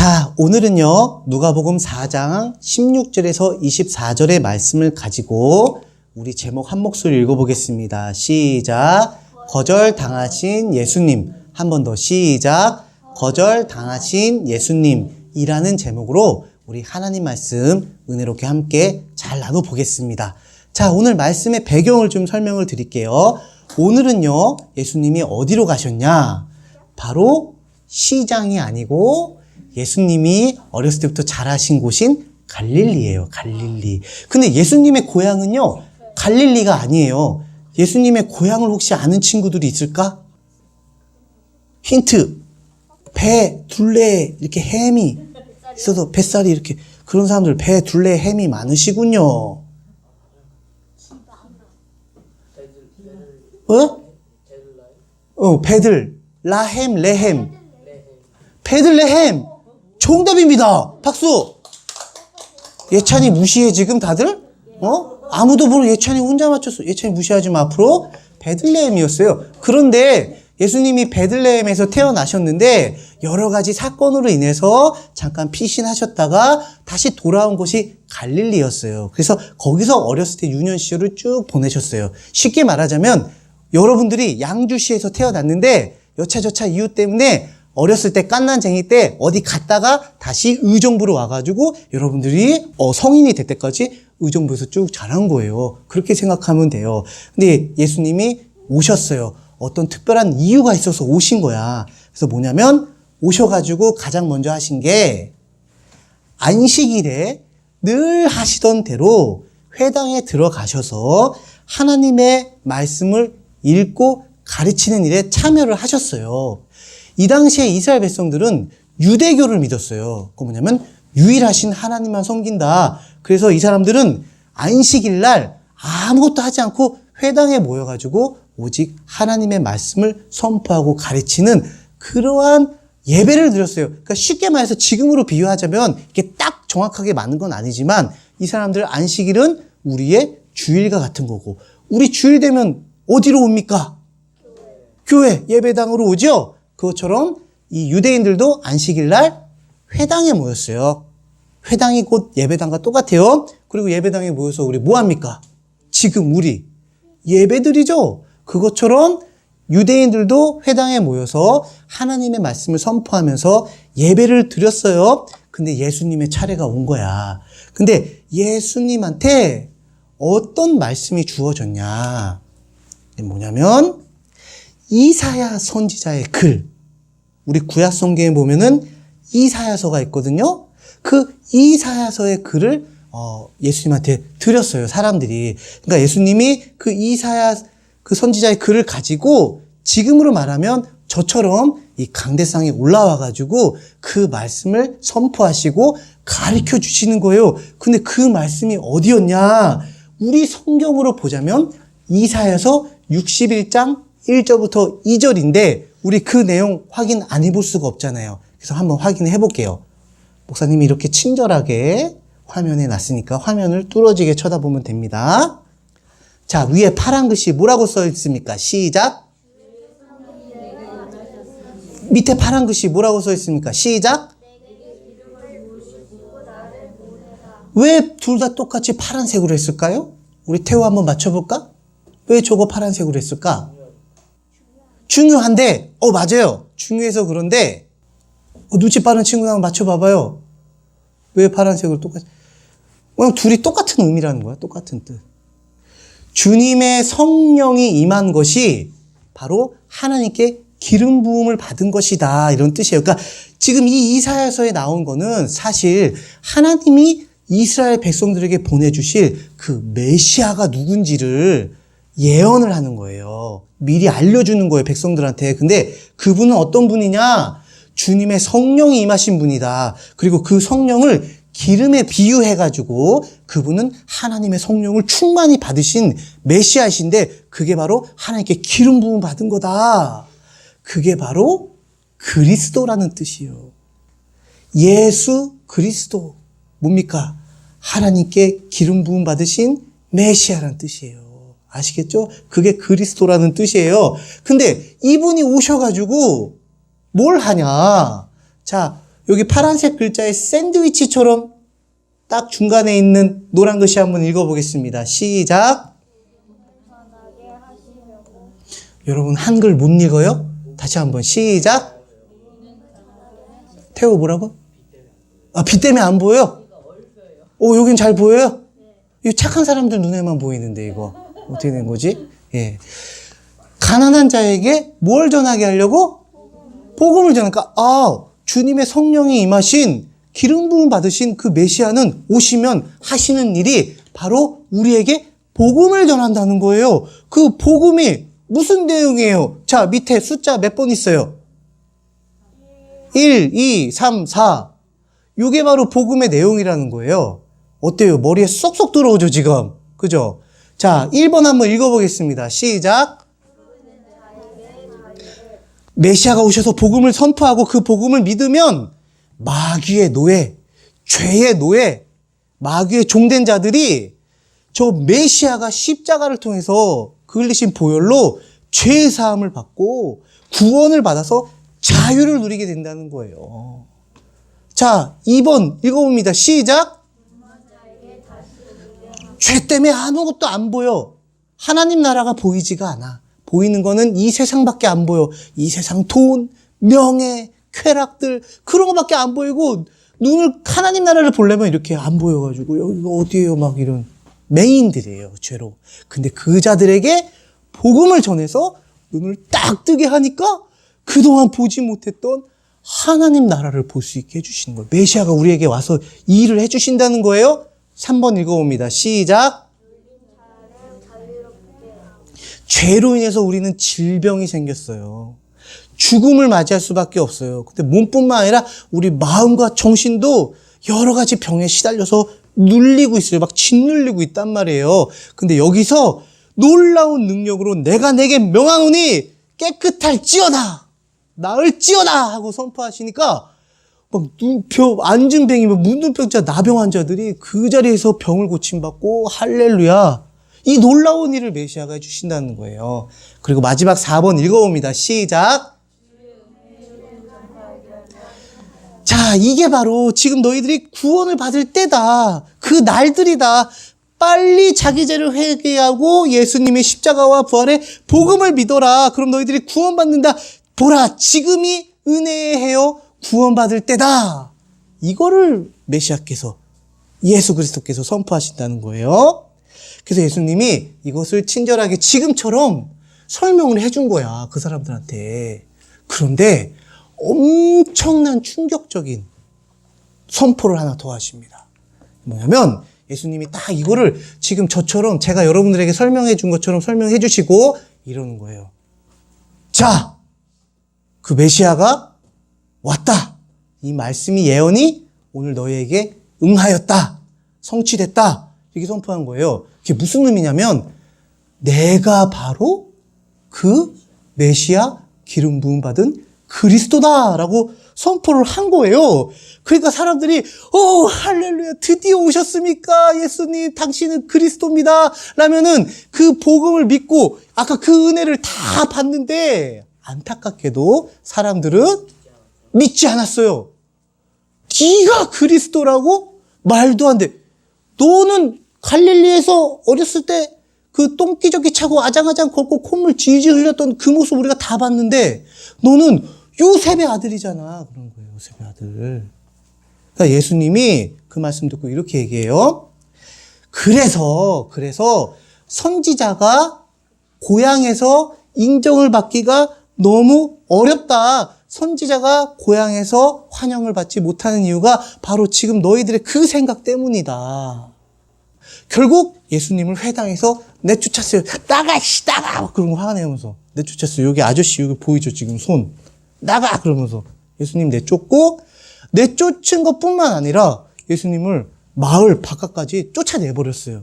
자, 오늘은요, 누가복음 4장 16절에서 24절의 말씀을 가지고 우리 제목 한 목소리 읽어보겠습니다. 시작. 거절 당하신 예수님. 한 번 더 시작. 거절 당하신 예수님이라는 제목으로 우리 하나님 말씀 은혜롭게 함께 잘 나눠보겠습니다. 자, 오늘 말씀의 배경을 좀 설명을 드릴게요. 오늘은요, 예수님이 어디로 가셨냐? 바로 시장이 아니고 예수님이 어렸을 때부터 자라신 곳인 갈릴리예요. 갈릴리. 근데 예수님의 고향은요. 갈릴리가 아니에요. 예수님의 고향을 혹시 아는 친구들이 있을까? 힌트. 배, 둘레 이렇게 햄이 있어서 뱃살이 이렇게 그런 사람들 배, 둘레 햄이 많으시군요. 어? 어, 배들, 라햄, 레햄. 베들레헴 정답입니다. 박수. 예찬이 무시해 지금 다들? 어? 아무도 모르는 예찬이 혼자 맞췄어. 예찬이 무시하지 마 앞으로. 베들레헴이었어요. 그런데 예수님이 베들레헴에서 태어나셨는데 여러 가지 사건으로 인해서 잠깐 피신하셨다가 다시 돌아온 곳이 갈릴리였어요. 그래서 거기서 어렸을 때 유년 시절을 쭉 보내셨어요. 쉽게 말하자면 여러분들이 양주시에서 태어났는데 여차저차 이유 때문에 어렸을 때 깐난쟁이 때 어디 갔다가 다시 의정부로 와가지고 여러분들이 어, 성인이 될 때까지 의정부에서 쭉 자란 거예요. 그렇게 생각하면 돼요. 근데 예수님이 오셨어요. 어떤 특별한 이유가 있어서 오신 거야. 그래서 뭐냐면 오셔가지고 가장 먼저 하신 게 안식일에 늘 하시던 대로 회당에 들어가셔서 하나님의 말씀을 읽고 가르치는 일에 참여를 하셨어요. 이 당시에 이스라엘 백성들은 유대교를 믿었어요. 그 뭐냐면 유일하신 하나님만 섬긴다. 그래서 이 사람들은 안식일 날 아무것도 하지 않고 회당에 모여가지고 오직 하나님의 말씀을 선포하고 가르치는 그러한 예배를 드렸어요. 그러니까 쉽게 말해서 지금으로 비유하자면 이게 딱 정확하게 맞는 건 아니지만 이 사람들 안식일은 우리의 주일과 같은 거고 우리 주일 되면 어디로 옵니까? 교회 예배당으로 오죠. 그것처럼 이 유대인들도 안식일 날 회당에 모였어요. 회당이 곧 예배당과 똑같아요. 그리고 예배당에 모여서 우리 뭐 합니까? 지금 우리 예배드리죠. 그것처럼 유대인들도 회당에 모여서 하나님의 말씀을 선포하면서 예배를 드렸어요. 근데 예수님의 차례가 온 거야. 근데 예수님한테 어떤 말씀이 주어졌냐? 뭐냐면 이사야 선지자의 글. 우리 구약 성경에 보면은 이사야서가 있거든요. 그 이사야서의 글을 어, 예수님한테 드렸어요. 사람들이. 그러니까 예수님이 그 이사야 그 선지자의 글을 가지고 지금으로 말하면 저처럼 이 강대상에 올라와 가지고 그 말씀을 선포하시고 가르쳐 주시는 거예요. 근데 그 말씀이 어디였냐? 우리 성경으로 보자면 이사야서 61장 1절부터 2절인데 우리 그 내용 확인 안 해볼 수가 없잖아요. 그래서 한번 확인해 볼게요. 목사님이 이렇게 친절하게 화면에 놨으니까 화면을 뚫어지게 쳐다보면 됩니다. 자, 위에 파란 글씨 뭐라고 써 있습니까? 시작. 밑에 파란 글씨 뭐라고 써 있습니까? 시작. 왜 둘 다 똑같이 파란색으로 했을까요? 우리 태호 한번 맞춰볼까? 왜 저거 파란색으로 했을까? 중요한데, 어, 맞아요. 중요해서 그런데, 어, 눈치 빠른 친구 한번 맞춰봐봐요. 왜 파란색으로 똑같이? 그냥 둘이 똑같은 의미라는 거야. 똑같은 뜻. 주님의 성령이 임한 것이 바로 하나님께 기름 부음을 받은 것이다. 이런 뜻이에요. 그러니까 지금 이 이사야서에 나온 거는 사실 하나님이 이스라엘 백성들에게 보내주실 그 메시아가 누군지를 예언을 하는 거예요. 미리 알려주는 거예요, 백성들한테. 근데 그분은 어떤 분이냐? 주님의 성령이 임하신 분이다. 그리고 그 성령을 기름에 비유해가지고 그분은 하나님의 성령을 충만히 받으신 메시아이신데 그게 바로 하나님께 기름 부음 받은 거다. 그게 바로 그리스도라는 뜻이에요. 예수 그리스도. 뭡니까? 하나님께 기름 부음 받으신 메시아라는 뜻이에요. 아시겠죠? 그게 그리스도라는 뜻이에요. 근데 이분이 오셔가지고 뭘 하냐? 자, 여기 파란색 글자의 샌드위치처럼 딱 중간에 있는 노란 글씨 한번 읽어보겠습니다. 시작. 여러분 한글 못 읽어요? 다시 한번 시작. 태호 뭐라고? 아, 빛 때문에 안 보여요? 오, 여긴 잘 보여요? 이 착한 사람들 눈에만 보이는데 이거 어떻게 된 거지? 예. 가난한 자에게 뭘 전하게 하려고? 복음을 전하니까 아 주님의 성령이 임하신 기름 부음 받으신 그 메시아는 오시면 하시는 일이 바로 우리에게 복음을 전한다는 거예요. 그 복음이 무슨 내용이에요? 자 밑에 숫자 몇 번 있어요? 1, 2, 3, 4. 이게 바로 복음의 내용이라는 거예요. 어때요? 머리에 쏙쏙 들어오죠, 지금? 그죠? 자, 1번 한번 읽어보겠습니다. 시작. 메시아가 오셔서 복음을 선포하고 그 복음을 믿으면 마귀의 노예, 죄의 노예, 마귀의 종된 자들이 저 메시아가 십자가를 통해서 그 흘리신 보혈로 죄의 사함을 받고 구원을 받아서 자유를 누리게 된다는 거예요. 자, 2번 읽어봅니다. 시작. 죄 때문에 아무것도 안 보여. 하나님 나라가 보이지가 않아. 보이는 거는 이 세상밖에 안 보여. 이 세상 돈, 명예, 쾌락들 그런 거밖에 안 보이고 눈을 하나님 나라를 보려면 이렇게 안 보여가지고 여기가 어디예요? 막 이런 맹인들이에요. 죄로. 근데 그 자들에게 복음을 전해서 눈을 딱 뜨게 하니까 그동안 보지 못했던 하나님 나라를 볼 수 있게 해주시는 거예요. 메시아가 우리에게 와서 이 일을 해주신다는 거예요. 3번 읽어봅니다. 시작. 죄로 인해서 우리는 질병이 생겼어요. 죽음을 맞이할 수밖에 없어요. 근데 몸뿐만 아니라 우리 마음과 정신도 여러 가지 병에 시달려서 눌리고 있어요. 막 짓눌리고 있단 말이에요. 근데 여기서 놀라운 능력으로 내가 내게 명하노니 깨끗할지어다. 나을지어다 하고 선포하시니까 막 눈병 안진병이 뭐 문둥병자 나병 환자들이 그 자리에서 병을 고침받고 할렐루야 이 놀라운 일을 메시아가 해주신다는 거예요. 그리고 마지막 4번 읽어봅니다. 시작. 자, 이게 바로 지금 너희들이 구원을 받을 때다. 그 날들이다. 빨리 자기 죄를 회개하고 예수님의 십자가와 부활의 복음을 믿어라. 그럼 너희들이 구원받는다. 보라, 지금이 은혜의 해요. 구원받을 때다. 이거를 메시아께서 예수 그리스도께서 선포하신다는 거예요. 그래서 예수님이 이것을 친절하게 지금처럼 설명을 해준 거야. 그 사람들한테. 그런데 엄청난 충격적인 선포를 하나 더 하십니다. 뭐냐면 예수님이 딱 이거를 지금 저처럼 제가 여러분들에게 설명해 준 것처럼 설명해 주시고 이러는 거예요. 자, 그 메시아가 왔다. 이 말씀이 예언이 오늘 너희에게 응하였다. 성취됐다. 이렇게 선포한 거예요. 그게 무슨 의미냐면 내가 바로 그 메시아 기름 부음 받은 그리스도다라고 선포를 한 거예요. 그러니까 사람들이 오 할렐루야 드디어 오셨습니까 예수님 당신은 그리스도입니다. 라면은 그 복음을 믿고 아까 그 은혜를 다 받는데 안타깝게도 사람들은 믿지 않았어요. 네가 그리스도라고 말도 안 돼. 너는 갈릴리에서 어렸을 때 그 똥기저귀 차고 아장아장 걷고 콧물 지지 흘렸던 그 모습 우리가 다 봤는데 너는 요셉의 아들이잖아. 그런 거예요. 요셉의 아들. 그러니까 예수님이 그 말씀 듣고 이렇게 얘기해요. 그래서 그래서 선지자가 고향에서 인정을 받기가 너무 어렵다. 선지자가 고향에서 환영을 받지 못하는 이유가 바로 지금 너희들의 그 생각 때문이다. 결국 예수님을 회당에서 내쫓았어요. 나가, 씨, 나가! 막 그런 거 화가 내면서 내쫓았어요. 여기 아저씨, 여기 보이죠? 지금 손. 나가! 그러면서 예수님 내쫓고, 내쫓은 것 뿐만 아니라 예수님을 마을 바깥까지 쫓아내버렸어요.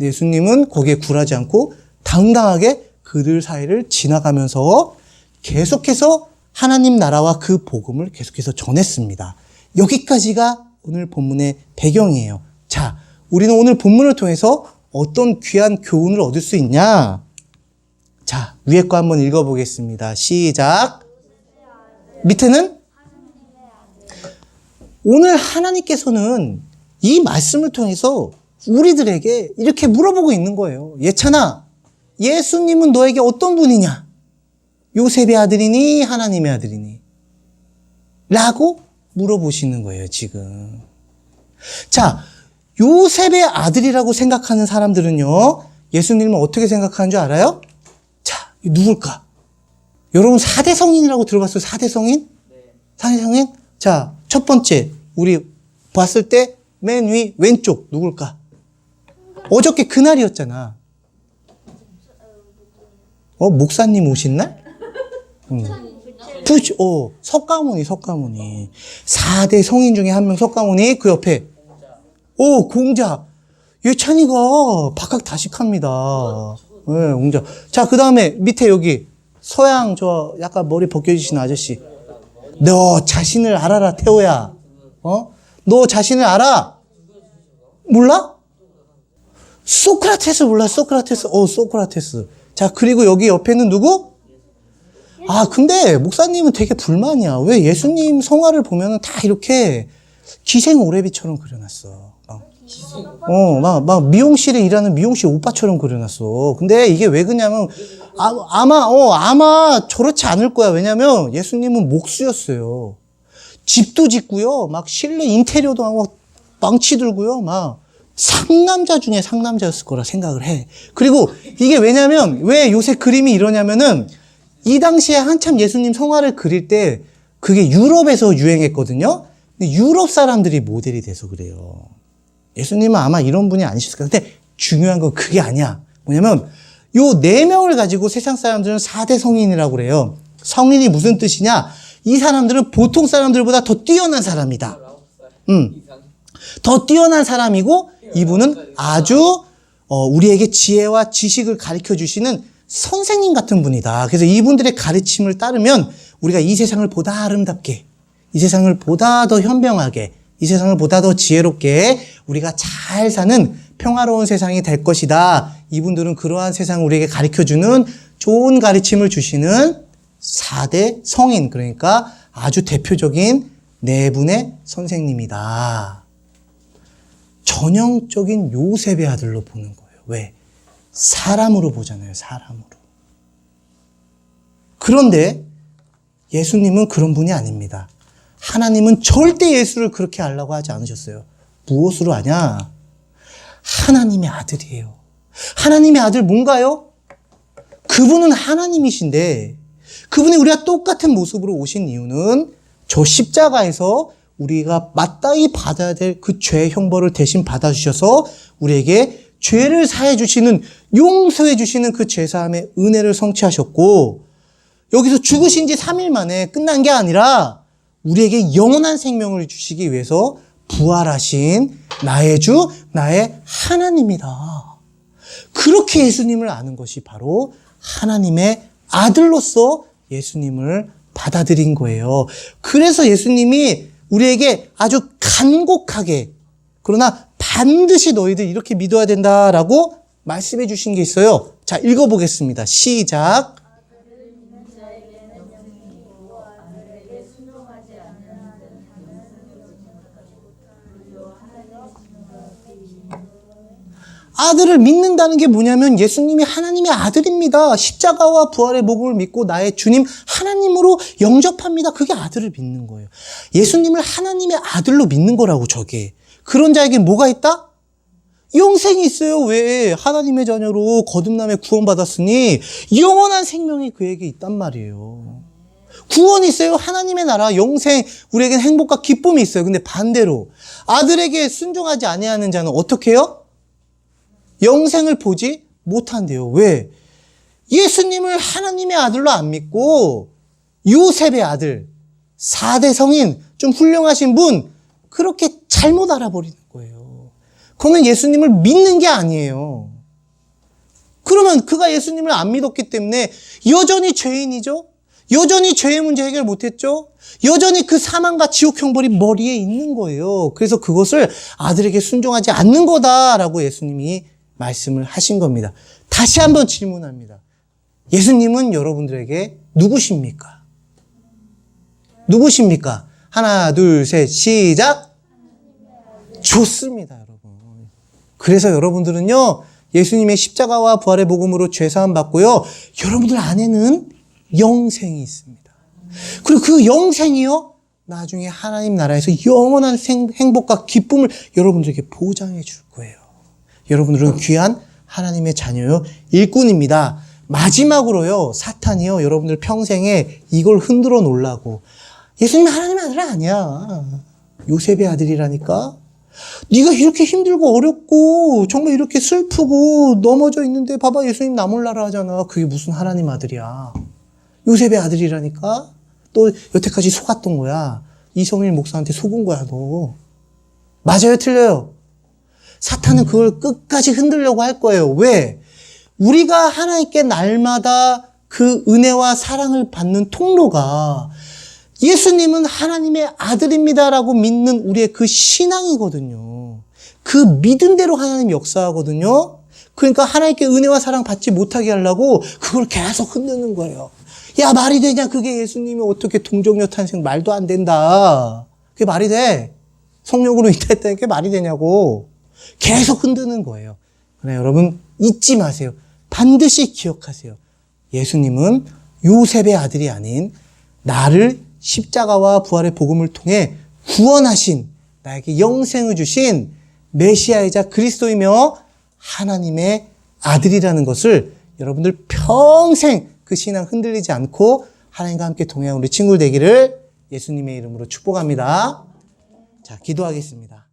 예수님은 거기에 굴하지 않고 당당하게 그들 사이를 지나가면서 계속해서 하나님 나라와 그 복음을 계속해서 전했습니다. 여기까지가 오늘 본문의 배경이에요. 자, 우리는 오늘 본문을 통해서 어떤 귀한 교훈을 얻을 수 있냐? 자, 위에 거 한번 읽어보겠습니다. 시작. 밑에는 오늘 하나님께서는 이 말씀을 통해서 우리들에게 이렇게 물어보고 있는 거예요. 예찬아, 예수님은 너에게 어떤 분이냐? 요셉의 아들이니 하나님의 아들이니? 라고 물어보시는 거예요, 지금. 자, 요셉의 아들이라고 생각하는 사람들은요, 예수님을 어떻게 생각하는 줄 알아요? 자, 누굴까? 여러분, 사대 성인이라고 들어봤어요? 사대 성인? 사대 성인? 자, 첫 번째, 우리 봤을 때 맨 위 왼쪽, 누굴까? 어저께 그날이었잖아. 어, 목사님 오신 날? 응. 부치, 어, 석가모니, 석가모니. 4대 성인 중에 한 명 석가모니, 그 옆에. 오, 공자. 예찬이가 박학 다식합니다. 예, 네, 공자. 자, 그 다음에 밑에 여기 서양 저 약간 머리 벗겨지신 아저씨. 너 자신을 알아라, 태호야. 어? 너 자신을 알아? 몰라? 소크라테스 몰라, 소크라테스. 어, 소크라테스. 자, 그리고 여기 옆에는 누구? 아, 근데 목사님은 되게 불만이야. 왜 예수님 성화를 보면은 다 이렇게 기생 오래비처럼 그려놨어. 막. 어, 막, 막 미용실에 일하는 미용실 오빠처럼 그려놨어. 근데 이게 왜 그러냐면, 아, 아마, 어, 아마 저렇지 않을 거야. 왜냐면 예수님은 목수였어요. 집도 짓고요. 막 실내 인테리어도 하고 망치 들고요. 막 상남자 중에 상남자였을 거라 생각을 해. 그리고 이게 왜냐면 왜 요새 그림이 이러냐면은 이 당시에 한참 예수님 성화를 그릴 때 그게 유럽에서 유행했거든요. 근데 유럽 사람들이 모델이 돼서 그래요. 예수님은 아마 이런 분이 아니셨을 거예요. 근데 중요한 건 그게 아니야. 뭐냐면 요 네 명을 가지고 세상 사람들은 4대 성인이라고 그래요. 성인이 무슨 뜻이냐? 이 사람들은 보통 사람들보다 더 뛰어난 사람이다. 음. 더 뛰어난 사람이고 이분은 아주 어, 우리에게 지혜와 지식을 가르쳐 주시는 선생님 같은 분이다. 그래서 이분들의 가르침을 따르면 우리가 이 세상을 보다 아름답게, 이 세상을 보다 더 현명하게, 이 세상을 보다 더 지혜롭게 우리가 잘 사는 평화로운 세상이 될 것이다. 이분들은 그러한 세상을 우리에게 가르쳐 주는 좋은 가르침을 주시는 4대 성인, 그러니까 아주 대표적인 네 분의 선생님이다. 전형적인 요셉의 아들로 보는 거예요. 왜? 사람으로 보잖아요, 사람으로. 그런데 예수님은 그런 분이 아닙니다. 하나님은 절대 예수를 그렇게 하려고 하지 않으셨어요. 무엇으로 하냐? 하나님의 아들이에요. 하나님의 아들 뭔가요? 그분은 하나님이신데, 그분이 우리가 똑같은 모습으로 오신 이유는 저 십자가에서 우리가 마땅히 받아야 될 그 죄의 형벌을 대신 받아주셔서 우리에게 죄를 사해 주시는 용서해 주시는 그 죄사함의 은혜를 성취하셨고 여기서 죽으신 지 3일 만에 끝난 게 아니라 우리에게 영원한 생명을 주시기 위해서 부활하신 나의 주, 나의 하나님이다. 그렇게 예수님을 아는 것이 바로 하나님의 아들로서 예수님을 받아들인 거예요. 그래서 예수님이 우리에게 아주 간곡하게 그러나 반드시 너희들 이렇게 믿어야 된다라고 말씀해 주신 게 있어요. 자, 읽어보겠습니다. 시작. 아들을 믿는다는 게 뭐냐면 예수님이 하나님의 아들입니다. 십자가와 부활의 복음을 믿고 나의 주님 하나님으로 영접합니다. 그게 아들을 믿는 거예요. 예수님을 하나님의 아들로 믿는 거라고 저게. 그런 자에게 뭐가 있다? 영생이 있어요. 왜? 하나님의 자녀로 거듭남에 구원받았으니 영원한 생명이 그에게 있단 말이에요. 구원이 있어요. 하나님의 나라, 영생, 우리에겐 행복과 기쁨이 있어요. 근데 반대로 아들에게 순종하지 아니하는 자는 어떻게 해요? 영생을 보지 못한대요. 왜? 예수님을 하나님의 아들로 안 믿고 요셉의 아들, 4대 성인, 좀 훌륭하신 분, 그렇게 잘못 알아버리는 거예요. 그러면 예수님을 믿는 게 아니에요. 그러면 그가 예수님을 안 믿었기 때문에 여전히 죄인이죠? 여전히 죄의 문제 해결 못했죠? 여전히 그 사망과 지옥 형벌이 머리에 있는 거예요. 그래서 그것을 아들에게 순종하지 않는 거다라고 예수님이 말씀을 하신 겁니다. 다시 한번 질문합니다. 예수님은 여러분들에게 누구십니까? 누구십니까? 하나, 둘, 셋, 시작! 좋습니다, 여러분. 그래서 여러분들은요, 예수님의 십자가와 부활의 복음으로 죄사함 받고요, 여러분들 안에는 영생이 있습니다. 그리고 그 영생이요, 나중에 하나님 나라에서 영원한 생- 행복과 기쁨을 여러분들에게 보장해 줄 거예요. 여러분들은 귀한 하나님의 자녀요, 일꾼입니다. 마지막으로요, 사탄이요, 여러분들 평생에 이걸 흔들어 놓으려고. 예수님 하나님의 아들 아니야. 요셉의 아들이라니까? 네가 이렇게 힘들고 어렵고 정말 이렇게 슬프고 넘어져 있는데 봐봐 예수님 나 몰라라 하잖아. 그게 무슨 하나님 아들이야. 요셉의 아들이라니까? 또 여태까지 속았던 거야. 이성일 목사한테 속은 거야, 너. 맞아요, 틀려요? 사탄은 그걸 끝까지 흔들려고 할 거예요. 왜? 우리가 하나님께 날마다 그 은혜와 사랑을 받는 통로가 예수님은 하나님의 아들입니다라고 믿는 우리의 그 신앙이거든요. 그 믿음대로 하나님 역사하거든요. 그러니까 하나님께 은혜와 사랑 받지 못하게 하려고 그걸 계속 흔드는 거예요. 야, 말이 되냐? 그게 예수님이 어떻게 동정녀 탄생 말도 안 된다. 그게 말이 돼? 성령으로 잉태했다는 게 말이 되냐고. 계속 흔드는 거예요. 그래, 여러분, 잊지 마세요. 반드시 기억하세요. 예수님은 요셉의 아들이 아닌 나를 십자가와 부활의 복음을 통해 구원하신 나에게 영생을 주신 메시아이자 그리스도이며 하나님의 아들이라는 것을 여러분들 평생 그 신앙 흔들리지 않고 하나님과 함께 동행한 우리 친구들 되기를 예수님의 이름으로 축복합니다. 자, 기도하겠습니다.